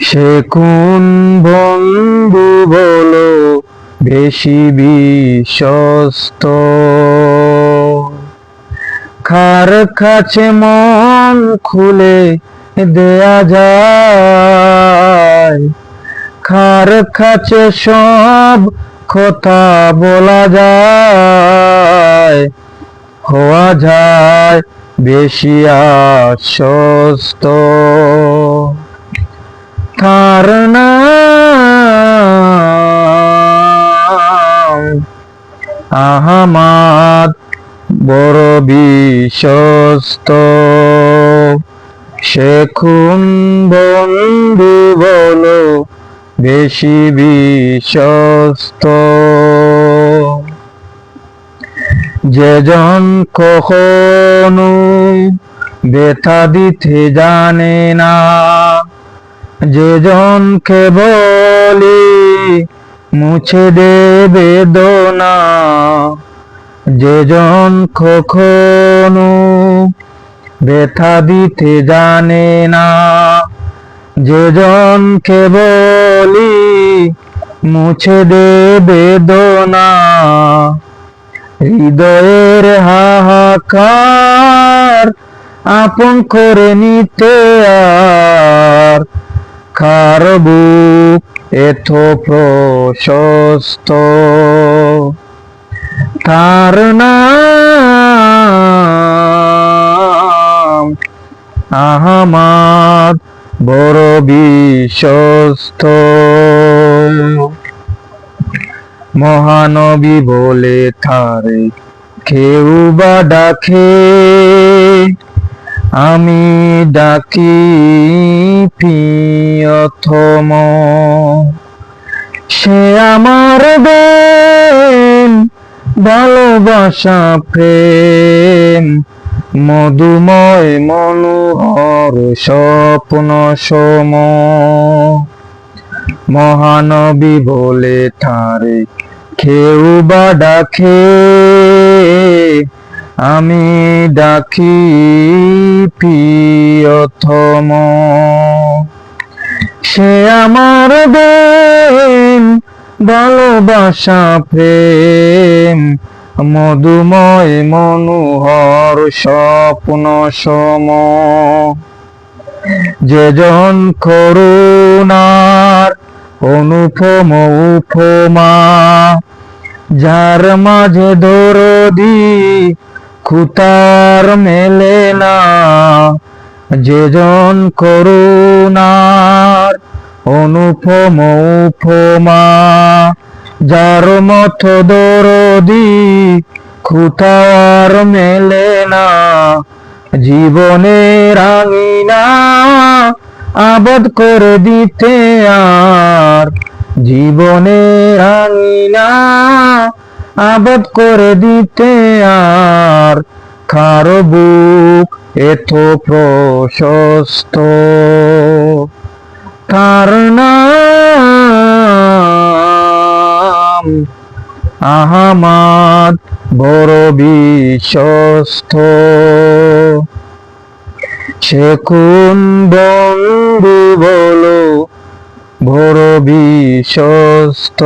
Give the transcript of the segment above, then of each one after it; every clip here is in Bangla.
সে কোন বন্ধু বলো বেশি বিশ্বস্ত? খার কাছে মন খুলে দেয়া যায়? খার কাছে সব কথা বলা যায়? হওয়া যায় বেশি আশ্বস্ত। তার আহমাদ বড় বিশ্বস্ত। সে খুন বন্ধু বলো, বেশি বিশ্বস্ত। যেজন কখনো ব্যথা দিতে জানে না যেজনকে বলি, মুছে দেবে দোনা। যেজন কখনো ব্যথা দিতে জানে না। যেজনকে বলি, মুছে দেবে দোনা। হৃদয়ের হাহাকার আপন করে নিতে আর কার বুক এত প্রশস্ত। তার নাম আহমাদ বড় বিশ্বস্ত। মহানবী বলে থারে কেউ বা ডাকে? আমি ডাকি প্রিয়তম। সে আমার দেন, ভালোবাসা, প্রেম, মধুময় মনোহর, স্বপ্ন সম মহানবী বলে তারে কেউ বা ডাকে আমি ডাকি প্রিয়তম। সে আমার দেন ভালোবাসা, প্রেম, মধুময়, মনোহর, স্বপ্ন, সম। যেজন করুণার অনুপম উপমা, যার মাঝে দরদি খুতার মেলে না যেজন করুণার অনুপম উপমা। যার মত দরদি খুতার মেলে না, জীবনে রাঙিনা, আবদ করে দিতে আর। জীবনে রাঙিনা আবাদ করে দিতে আর কারও বুক এত প্রশস্ত। তার নাম আহমাদ বড় বিশ্বস্ত। সে কোন বন্ধু বলো বড় বিশ্বস্ত।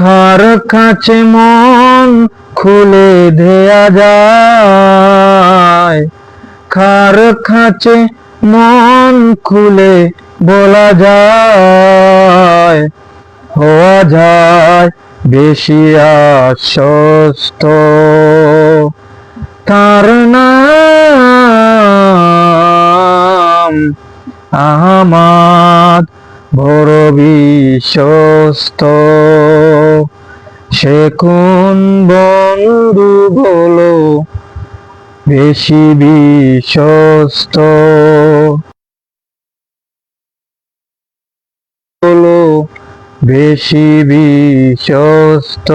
কার কাছে মন খুলে দেয়া যায়। কার কাছে মন খুলে বলা যায়। হওয়া যায় বেশি আশ্বস্ত। তার নাম আহমাদ বড় বিশ্বস্ত। সে কোন বন্ধু বলো বেশি বিশ্বস্ত। বলো বেশি বিশ্বস্ত।